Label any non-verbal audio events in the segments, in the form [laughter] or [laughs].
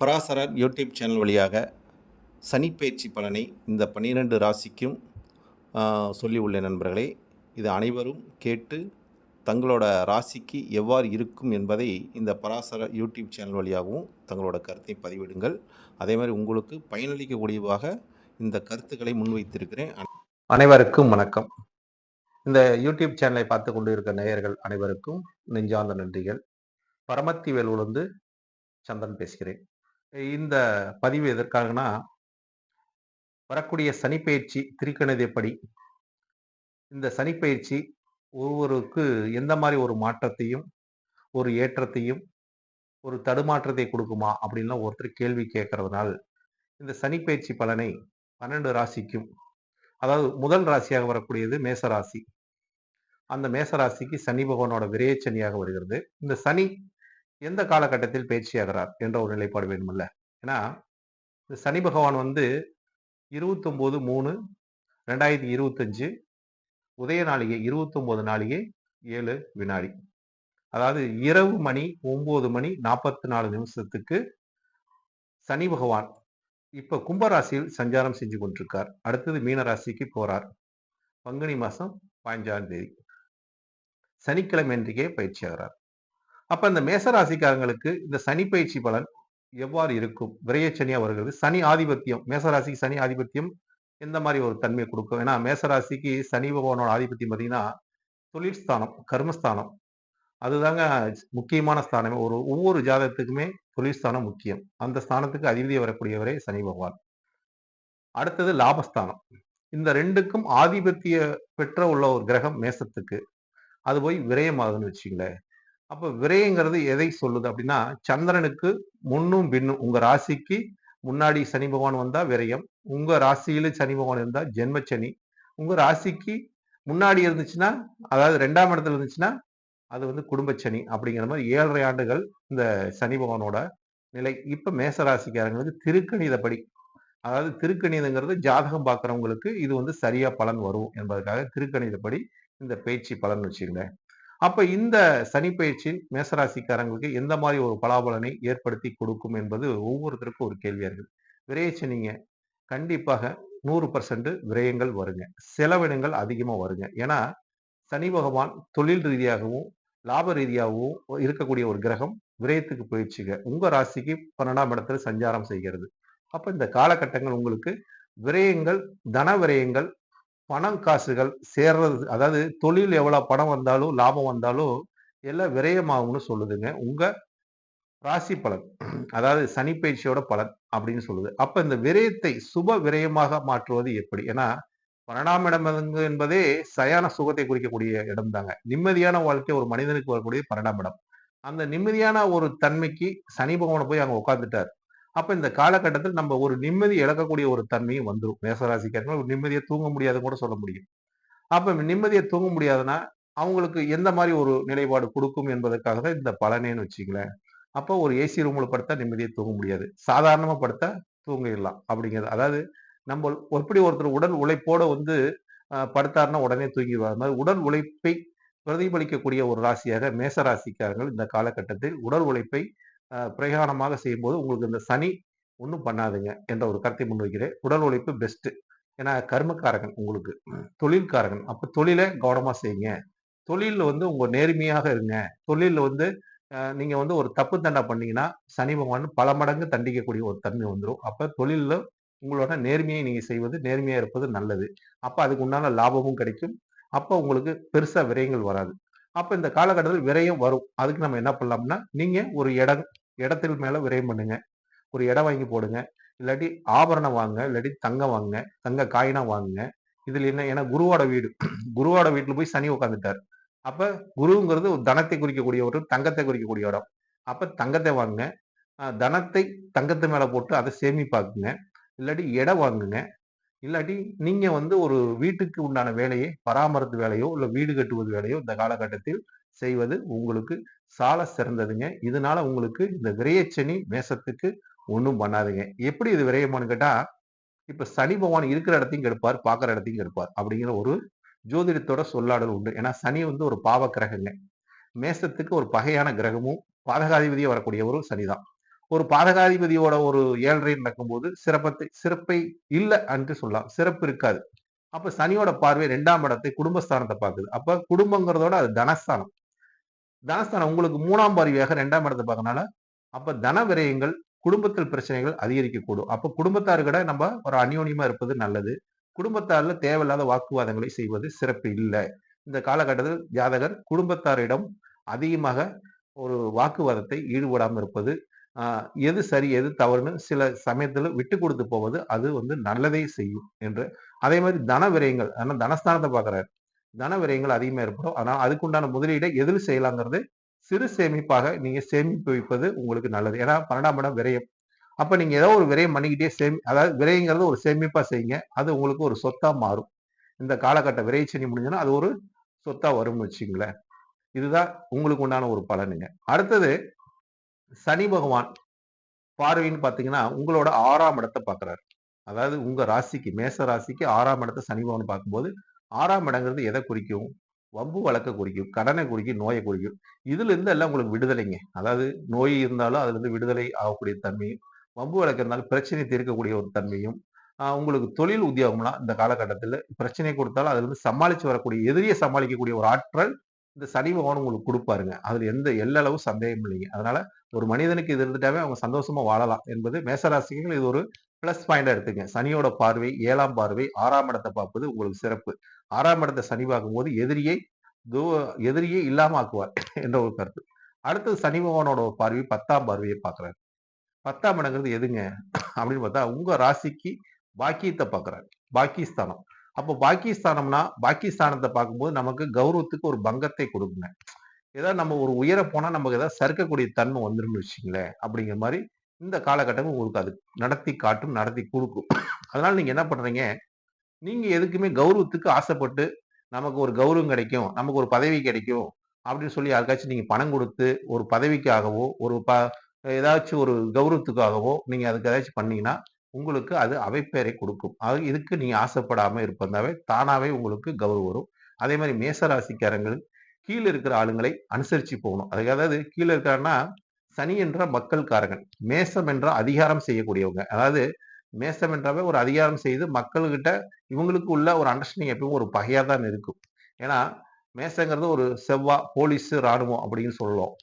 பராசரர் YouTube channel வழியாக சனிப்பயிற்சி பலனை இந்த பன்னிரெண்டு ராசிக்கும் சொல்லி உள்ள நண்பர்களே. இது அனைவரும் கேட்டு தங்களோட ராசிக்கு எவ்வாறு இருக்கும் என்பதை இந்த பராசர யூடியூப் சேனல் வழியாகவும் தங்களோட கருத்தை பதிவிடுங்கள். அதே மாதிரி உங்களுக்கு பயனளிக்கக்கூடியவாக இந்த கருத்துக்களை முன்வைத்திருக்கிறேன். அனைவருக்கும் வணக்கம். இந்த யூடியூப் சேனலை பார்த்து கொண்டு நேயர்கள் அனைவருக்கும் நெஞ்சார்ந்த நன்றிகள். பரமத்தி வேலூர்லேருந்து சந்தன் பேசுகிறேன். இந்த பதிவு எதற்காகனா வரக்கூடிய சனிப்பெயர்ச்சி திருக்கணிதப்படி. இந்த சனிப்பெயர்ச்சி ஒவ்வொருக்கு எந்த மாதிரி ஒரு மாற்றத்தையும் ஒரு ஏற்றத்தையும் ஒரு தடுமாற்றத்தை கொடுக்குமா அப்படின்லாம் ஒருத்தர் கேள்வி கேட்கறதுனால் இந்த சனிப்பெயர்ச்சி பலனை பன்னெண்டு ராசிக்கும். அதாவது முதல் ராசியாக வரக்கூடியது மேச ராசி அந்த மேச ராசிக்கு சனி பகவானோட விரயச்சனியாக வருகிறது. இந்த சனி எந்த காலகட்டத்தில் பயிற்சியாகிறார் என்ற ஒரு நிலைப்பாடு வேணுமில்ல. ஏன்னா இந்த சனி பகவான் வந்து இருபத்தொம்போது மூணு ரெண்டாயிரத்தி இருபத்தஞ்சு உதய நாளிகை இருபத்தொம்போது நாளிகை ஏழு வினாடி. அதாவது இரவு மணி ஒன்பது மணி நாற்பத்தி நாலு நிமிஷத்துக்கு சனி பகவான் இப்ப கும்பராசியில் சஞ்சாரம் செஞ்சு கொண்டிருக்கார். அடுத்தது மீனராசிக்கு போறார். பங்குனி மாசம் பதினஞ்சாம் தேதி. சனிக்கிழமை அன்றைக்கே பயிற்சி ஆகிறார். அப்ப இந்த மேச ராசிக்காரங்களுக்கு இந்த சனி பயிற்சி பலன் எவ்வாறு இருக்கும்? விரையச்சனியா வருகிறது சனி ஆதிபத்தியம் மேசராசிக்கு சனி ஆதிபத்தியம் எந்த மாதிரி ஒரு தன்மையை கொடுக்கும்? ஏன்னா மேசராசிக்கு சனி பகவானோட ஆதிபத்தியம் பார்த்தீங்கன்னா தொழில் ஸ்தானம் கர்மஸ்தானம். அதுதாங்க முக்கியமான ஸ்தானமே. ஒரு ஒவ்வொரு ஜாதகத்துக்குமே தொழில் ஸ்தானம் முக்கியம். அந்த ஸ்தானத்துக்கு அதிபதி வரக்கூடியவரே சனி பகவான். அடுத்தது லாபஸ்தானம். இந்த ரெண்டுக்கும் ஆதிபத்திய பெற்ற உள்ள ஒரு கிரகம் மேசத்துக்கு. அது போய் விரயமாகுதுன்னு வச்சுங்களேன் அப்ப விரயங்கிறது எதை சொல்லுது அப்படின்னா சந்திரனுக்கு முன்னும் பின்னும் உங்க ராசிக்கு முன்னாடி சனி பகவான் வந்தா விரயம் உங்க ராசியில சனி பகவான் இருந்தா ஜென்மச்சனி உங்க ராசிக்கு முன்னாடி இருந்துச்சுன்னா அதாவது ரெண்டாம் இடத்துல இருந்துச்சுன்னா அது வந்து குடும்பச்சனி அப்படிங்கிற மாதிரி ஏழரை ஆண்டுகள் இந்த சனி பகவானோட நிலை. இப்ப மேச ராசிக்காரங்களுக்கு திருக்கணிதப்படி அதாவது திருக்கணிதங்கிறது ஜாதகம் பார்க்குறவங்களுக்கு இது வந்து சரியா பலன் வரும் என்பதற்காக திருக்கணிதப்படி இந்த பேச்சு பலன் வச்சுங்களேன் அப்ப இந்த சனி பயிற்சி மேசராசிக்காரங்களுக்கு எந்த மாதிரி ஒரு பலாபலனை ஏற்படுத்தி கொடுக்கும் என்பது ஒவ்வொருத்தருக்கும் ஒரு கேள்வியா இருக்கு. விரயச்சனிங்க கண்டிப்பாக நூறு பர்சன்ட் விரயங்கள் வருங்க. செலவினங்கள் அதிகமாக வருங்க. ஏன்னா சனி பகவான் தொழில் ரீதியாகவும் லாப ரீதியாகவும் இருக்கக்கூடிய ஒரு கிரகம் விரயத்துக்கு போயிடுச்சுங்க. உங்க ராசிக்கு பன்னெண்டாம் இடத்துல சஞ்சாரம் செய்கிறது. அப்ப இந்த காலகட்டங்கள் உங்களுக்கு விரயங்கள் தன விரயங்கள் பணம் காசுகள் சேர்றது அதாவது தொழில் எவ்வளோ பணம் வந்தாலும் லாபம் வந்தாலும் எல்லாம் விரயமாகும்னு சொல்லுதுங்க. உங்கள் ராசி பலன். அதாவது சனி பயிற்சியோட பலன் அப்படின்னு சொல்லுது. அப்போ இந்த விரயத்தை சுப விரயமாக மாற்றுவது எப்படி? ஏன்னா பன்னெண்டாம் இடம் என்பதே சயான சுகத்தை குறிக்கக்கூடிய இடம் தாங்க நிம்மதியான வாழ்க்கை ஒரு மனிதனுக்கு வரக்கூடிய பன்னெண்டாம் இடம். அந்த நிம்மதியான ஒரு தன்மைக்கு சனி பகவானை போய் அங்கே உட்காந்துட்டார் அப்ப இந்த காலகட்டத்தில் நம்ம ஒரு நிம்மதி இழக்கக்கூடிய ஒரு தன்மையும் வந்துடும் மேசராசிக்காரங்க ஒரு நிம்மதியை தூங்க முடியாதுன்னு கூட சொல்ல முடியும். அப்ப நிம்மதியை தூங்க முடியாதுன்னா அவங்களுக்கு எந்த மாதிரி ஒரு நிலைப்பாடு கொடுக்கும் என்பதற்காக தான் இந்த பலனேன்னு வச்சுங்களேன் அப்போ ஒரு ஏசி ரூமில் படுத்தா நிம்மதியை தூங்க முடியாது. சாதாரணமாக படுத்தா தூங்கிடலாம் அப்படிங்கிறது. அதாவது நம்ம எப்படி ஒருத்தர் உடல் உழைப்போட வந்து படுத்தாருன்னா உடனே தூங்கிடுவார். மாதிரி உடல் உழைப்பை பிரதிபலிக்கக்கூடிய ஒரு ராசியாக மேச ராசிக்காரர்கள் இந்த காலகட்டத்தில் உடல் உழைப்பை பிரயாணமாக செய்யும்போது உங்களுக்கு இந்த சனி ஒன்றும் பண்ணாதுங்க என்ற ஒரு கருத்தை முன்வைக்கிறேன். உடல் உழைப்பு பெஸ்ட்டு ஏன்னா கர்மக்காரகன் உங்களுக்கு தொழில்காரகன். அப்போ தொழிலை கவனமாக செய்யுங்க. தொழிலில் வந்து உங்கள் நேர்மையாக இருங்க. தொழிலில் வந்து நீங்கள் வந்து ஒரு தப்பு தண்டை பண்ணீங்கன்னா சனி பகவான் பல மடங்கு தண்டிக்கக்கூடிய ஒரு தன்மை வந்துடும் அப்போ தொழிலில் உங்களோட நேர்மையை நீங்கள் செய்வது நேர்மையாக இருப்பது நல்லது. அப்போ அதுக்கு உண்டான லாபமும் கிடைக்கும். அப்போ உங்களுக்கு பெருசாக விரயங்கள் வராது. அப்போ இந்த காலகட்டத்தில் விரயம் வரும். அதுக்கு நம்ம என்ன பண்ணலாம்னா நீங்கள் ஒரு இடம் இடத்தில் மேல விரயம் பண்ணுங்க. ஒரு இடம் வாங்கி போடுங்க. இல்லாட்டி ஆபரணம் வாங்க இல்லாட்டி தங்கம் வாங்குங்க. தங்க காயினா வாங்குங்க. இதுல என்ன ஏன்னா குருவோட வீடு. [clears throat] குருவோட வீட்டுல போய் சனி உட்காந்துட்டார் அப்ப குருங்கிறது ஒரு தனத்தை குறிக்கக்கூடிய ஒரு தங்கத்தை குறிக்கக்கூடிய இடம். அப்ப தங்கத்தை வாங்குங்க. தனத்தை தங்கத்து மேல போட்டு அதை சேமிப்பாக்குங்க. இல்லாட்டி இடம் வாங்குங்க. இல்லாட்டி நீங்க வந்து ஒரு வீட்டுக்கு உண்டான வேலையை பராமரித்து வேலையோ இல்ல வீடு கட்டுவது வேலையோ இந்த காலகட்டத்தில் செய்வது உங்களுக்கு சால சிறந்ததுங்க. இதனால உங்களுக்கு இந்த விரயச்சனி மேசத்துக்கு ஒன்றும் பண்ணாதுங்க. எப்படி இது விரயமானு கேட்டால் இப்போ சனி பகவான் இருக்கிற இடத்தையும் கெடுப்பார் பார்க்குற இடத்தையும் கெடுப்பார் அப்படிங்கிற ஒரு ஜோதிடத்தோட சொல்லாடல் உண்டு. ஏன்னா சனி வந்து ஒரு பாவ கிரகங்க மேசத்துக்கு ஒரு பகையான கிரகமும் பாதகாதிபதியாக வரக்கூடியவரும் சனிதான். ஒரு பாதகாதிபதியோட ஒரு ஏழரை நடக்கும்போது சிறப்பத்தை சிறப்பை இல்லை என்று சொல்லலாம். சிறப்பு இருக்காது. அப்ப சனியோட பார்வை ரெண்டாம் இடத்தை குடும்பஸ்தானத்தை பார்க்குது. அப்ப குடும்பங்கிறதோட அது தனஸ்தானம். தனஸ்தானம் உங்களுக்கு மூணாம் பார்வையாக ரெண்டாம் இடத்தை பார்க்கறனால அப்ப தன விரயங்கள் குடும்பத்தில் பிரச்சனைகள் அதிகரிக்கக்கூடும். அப்ப குடும்பத்தார்கிட்ட நம்ம ஒரு அந்யோன்யமா இருப்பது நல்லது. குடும்பத்தாரில் தேவையில்லாத வாக்குவாதங்களை செய்வது சிறப்பு இல்லை. இந்த காலகட்டத்தில் ஜாதகர் குடும்பத்தாரிடம் அதிகமாக ஒரு வாக்குவாதத்தை ஈடுபடாமல் இருப்பது எது சரி எது தவறுன்னு சில சமயத்தில் விட்டு கொடுத்து போவது அது வந்து நல்லதே செய்யும் என்று. அதே மாதிரி தன விரயங்கள் ஆனால் தனஸ்தானத்தை பார்க்குறாரு. தன விரயங்கள் அதிகமாக ஏற்படும். ஆனால் அதுக்குண்டான முதலீடை எதில் செய்யலாங்கிறது சிறு சேமிப்பாக நீங்க சேமிப்பு வைப்பது உங்களுக்கு நல்லது. ஏன்னா பன்னெண்டாம் இடம் விரயம். அப்ப நீங்க ஏதோ ஒரு விரயம் பண்ணிக்கிட்டே சேமி அதாவது விரயங்கிறது ஒரு சேமிப்பா செய்யுங்க. அது உங்களுக்கு ஒரு சொத்தா மாறும். இந்த காலகட்ட விரைச்சனி முடிஞ்சோன்னா அது ஒரு சொத்தா வரும்னு வச்சுங்களேன் இதுதான் உங்களுக்கு உண்டான ஒரு பலனுங்க. அடுத்தது சனி பகவான் பார்வைன்னு பார்த்தீங்கன்னா உங்களோட ஆறாம் இடத்தை பார்க்குறாரு அதாவது உங்க ராசிக்கு மேச ராசிக்கு ஆறாம் இடத்தை சனி பகவான் பார்க்கும்போது ஆறாம் இடங்கிறது எதை குறிக்கும்? வம்பு வழக்கை குறிக்கும் கடனை குறிக்கும் நோயை குறிக்கும். இதுல இருந்து எல்லாம் உங்களுக்கு விடுதலைங்க. அதாவது நோய் இருந்தாலும் அதுல இருந்து விடுதலை ஆகக்கூடிய தன்மையும் வம்பு வழக்கு இருந்தாலும் பிரச்சனை தீர்க்கக்கூடிய ஒரு தன்மையும் உங்களுக்கு தொழில் உத்தியோகம்னா இந்த காலகட்டத்தில் பிரச்சனை கொடுத்தாலும் அதுல இருந்து சமாளிச்சு வரக்கூடிய எதிரியை சமாளிக்கக்கூடிய ஒரு ஆற்றல் இந்த சனி பகவான் உங்களுக்கு கொடுப்பாருங்க. அதுல எந்த எல்லளவு சந்தேகம் இல்லைங்க. அதனால ஒரு மனிதனுக்கு இது இருந்துட்டாவே அவங்க சந்தோஷமா வாழலாம் என்பது மேசராசிக்கு இது ஒரு பிளஸ் பாயிண்டா எடுத்துங்க. சனியோட பார்வை ஏழாம் பார்வை ஆறாம் இடத்தை பார்ப்பது உங்களுக்கு சிறப்பு. ஆறாம் இடத்தை சனி பார்க்கும்போது எதிரியை தூ எதிரியே இல்லாம ஆக்குவார் [laughs] என்ற ஒரு கருத்து. அடுத்தது சனி பகவானோட பார்வை பத்தாம் பார்வையை பார்க்கறாரு. பத்தாம் இடங்கிறது எதுங்க? [laughs] அப்படின்னு பார்த்தா உங்க ராசிக்கு பாக்கியத்தை பார்க்கறாரு. பாக்கியஸ்தானம். அப்போ பாக்கியஸ்தானம்னா பாக்கியஸ்தானத்தை பார்க்கும்போது நமக்கு கௌரவத்துக்கு ஒரு பங்கத்தை கொடுக்குங்க. ஏதாவது நம்ம ஒரு உயர போனா நமக்கு ஏதாவது சறுக்கக்கூடிய தன்மை வந்துரும்னு வச்சுங்களேன் அப்படிங்கிற மாதிரி இந்த காலகட்டமும் உங்களுக்கு அது நடத்தி காட்டும் நடத்தி கொடுக்கும். அதனால நீங்க என்ன பண்றீங்க? நீங்க எதுக்குமே கௌரவத்துக்கு ஆசைப்பட்டு நமக்கு ஒரு கௌரவம் கிடைக்கும் நமக்கு ஒரு பதவி கிடைக்கும் அப்படின்னு சொல்லி யாருக்காச்சும் நீங்க பணம் கொடுத்து ஒரு பதவிக்காகவோ ஒரு ப ஏதாச்சும் ஒரு கௌரவத்துக்காகவோ நீங்க அதுக்கு ஏதாச்சும் பண்ணீங்கன்னா உங்களுக்கு அது அவைப்பேரை கொடுக்கும். அது இதுக்கு நீங்க ஆசைப்படாம இருப்பதாவே தானாவே உங்களுக்கு கௌரவம் வரும். அதே மாதிரி மேச ராசிக்காரங்கள் கீழே இருக்கிற ஆளுங்களை அனுசரிச்சு போகணும். அதுக்கு அதாவது கீழே இருக்காருன்னா சனி என்ற மக்கள் காரகன் மேசம் என்ற அதிகாரம் செய்யக்கூடியவங்க. அதாவது மேசம் என்றாவே ஒரு அதிகாரம் செய்து மக்கள்கிட்ட இவங்களுக்கு உள்ள ஒரு அண்டர்ஸ்டாண்டிங் எப்பவும் ஒரு பகையா தான் இருக்கும். ஏன்னா மேசங்கிறது ஒரு செவ்வா போலீஸ் ராணுவம் அப்படின்னு சொல்லுவோம்.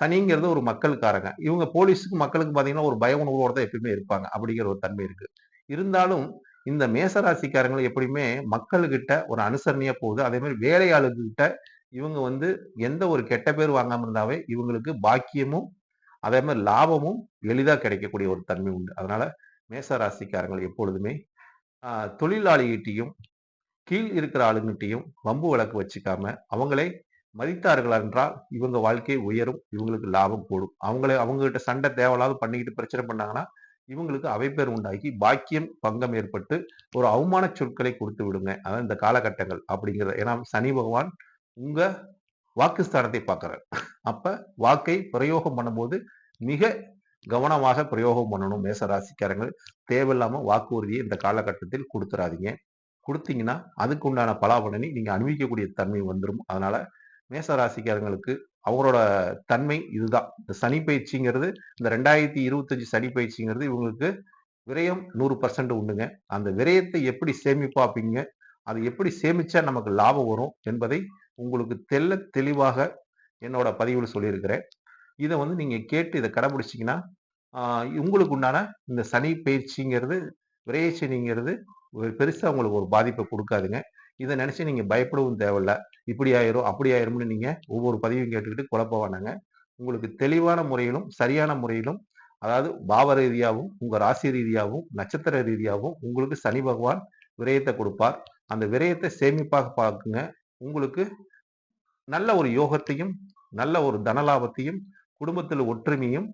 சனிங்கிறது ஒரு மக்களுக்காரங்க இவங்க போலீஸுக்கு மக்களுக்கு பார்த்தீங்கன்னா ஒரு பய உணர்வோட தான் எப்பயுமே இருப்பாங்க. அப்படிங்கிற ஒரு தன்மை இருக்கு. இருந்தாலும் இந்த மேசராசிக்காரங்கள் எப்படியுமே மக்கள்கிட்ட ஒரு அனுசரணையா போகுது. அதே மாதிரி வேலையாளுகிட்ட இவங்க வந்து எந்த ஒரு கெட்ட பேர் வாங்காம இருந்தாவே இவங்களுக்கு பாக்கியமும் அதே மாதிரி லாபமும் எளிதாக கிடைக்கக்கூடிய ஒரு தன்மை உண்டு. அதனால மேச ராசிக்காரங்கள் எப்பொழுதுமே தொழிலாளிகிட்டையும் கீழ் இருக்கிற ஆளுங்கிட்டையும் வம்பு வழக்கு வச்சுக்காம அவங்களே மதித்தார்கள் என்றால் இவங்க வாழ்க்கை உயரும் இவங்களுக்கு லாபம் கூடும். அவங்களே அவங்ககிட்ட சண்டை தேவையில்லாத பண்ணிக்கிட்டு பிரச்சனை பண்ணாங்கன்னா இவங்களுக்கு அவைப்பேர் உண்டாக்கி பாக்கியம் பங்கம் ஏற்பட்டு ஒரு அவமான சொற்களை கொடுத்து விடுங்க. அதான் இந்த காலகட்டங்கள் அப்படிங்கிறது. ஏன்னா சனி பகவான் உங்க வாக்குஸ்தானத்தை பார்க்கிறார். அப்ப வாக்கை பிரயோகம் பண்ணும்போது மிக கவனமாக பிரயோகம் பண்ணணும் மேச ராசிக்காரங்கள் தேவையில்லாம வாக்குறுதியை இந்த காலகட்டத்தில் கொடுத்துறாதீங்க. கொடுத்தீங்கன்னா அதுக்கு உண்டான பலாபலனை நீங்க அனுபவிக்கக்கூடிய தன்மை வந்துடும் அதனால மேச ராசிக்காரங்களுக்கு அவரோட தன்மை இதுதான். இந்த சனி பயிற்சிங்கிறது இந்த ரெண்டாயிரத்தி இருபத்தஞ்சு சனி பயிற்சிங்கிறது இவங்களுக்கு விரயம் நூறு பர்சன்ட் உண்டுங்க. அந்த விரயத்தை எப்படி சேமிப்பாப்பீங்க? அது எப்படி சேமிச்சா நமக்கு லாபம் வரும் என்பதை உங்களுக்கு தெள்ள தெளிவாக என்னோட பதிவில் சொல்லியிருக்கிறேன். இதை வந்து நீங்கள் கேட்டு இதை கடைபிடிச்சிங்கன்னா உங்களுக்கு உண்டான இந்த சனி பயிற்சிங்கிறது விரயசனிங்கிறது ஒரு உங்களுக்கு ஒரு பாதிப்பை கொடுக்காதுங்க. இதை நினச்சி நீங்கள் பயப்படவும் தேவையில்ல. இப்படி ஆயிரும் அப்படி ஆயிரும்னு நீங்கள் ஒவ்வொரு பதிவையும் கேட்டுக்கிட்டு குழப்ப வேணாங்க. உங்களுக்கு தெளிவான முறையிலும் சரியான முறையிலும் அதாவது பாவ ரீதியாகவும் உங்கள் ராசி ரீதியாகவும் நட்சத்திர ரீதியாகவும் உங்களுக்கு சனி பகவான் விரயத்தை கொடுப்பார். அந்த விரயத்தை சேமிப்பாக பார்க்குங்க. உங்களுக்கு நல்ல ஒரு யோகத்தையும் நல்ல ஒரு தனலாபத்தையும் குடும்பத்தில் ஒற்றுமையும்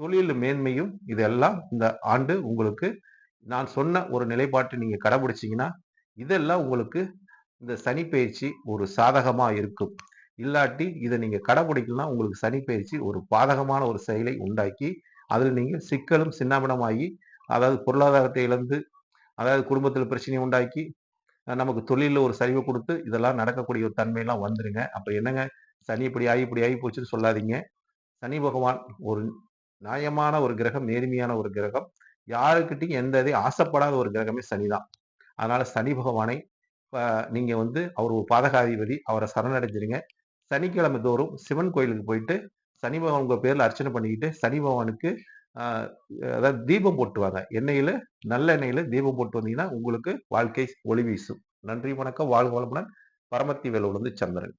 தொழில் மேன்மையும் இதெல்லாம் இந்த ஆண்டு உங்களுக்கு நான் சொன்ன ஒரு நிலைப்பாட்டை நீங்கள் கடைபிடிச்சிங்கன்னா இதெல்லாம் உங்களுக்கு இந்த சனி பயிற்சி ஒரு சாதகமாக இருக்கும். இல்லாட்டி இதை நீங்கள் கடைபிடிக்கலாம் உங்களுக்கு சனி பயிற்சி ஒரு பாதகமான ஒரு செயலை உண்டாக்கி அதில் நீங்கள் சிக்கலும் சின்னாபினமாகி அதாவது பொருளாதாரத்தை இழந்து அதாவது குடும்பத்தில் பிரச்சனையை உண்டாக்கி நமக்கு தொழிலில் ஒரு சரிவை கொடுத்து இதெல்லாம் நடக்கக்கூடிய ஒரு தன்மையெல்லாம் வந்துருங்க அப்போ என்னங்க சனி இப்படி ஆகி இப்படி ஆகி போச்சுன்னு சொல்லாதீங்க சனி பகவான் ஒரு நியாயமான ஒரு கிரகம், நேர்மையான ஒரு கிரகம். யாருக்கிட்டையும் எந்த இதையும் ஆசைப்படாத ஒரு கிரகமே சனிதான். அதனால சனி பகவானை நீங்க வந்து அவர் ஒரு பாதகாதிபதி. அவரை சரணடைஞ்சிருங்க. சனிக்கிழமை தோறும் சிவன் கோயிலுக்கு போயிட்டு, சனி பகவான் உங்க பேர்ல அர்ச்சனை பண்ணிக்கிட்டு, சனி பகவானுக்கு அதாவது தீபம் போட்டு வாங்க. எண்ணெயில தீபம் போட்டு வந்தீங்கன்னா, உங்களுக்கு வாழ்க்கை ஒளி வீசும். நன்றி, வணக்கம். வாழ்க வளமுடன். பரமத்தி வேலூர்லேருந்து சந்திரன்.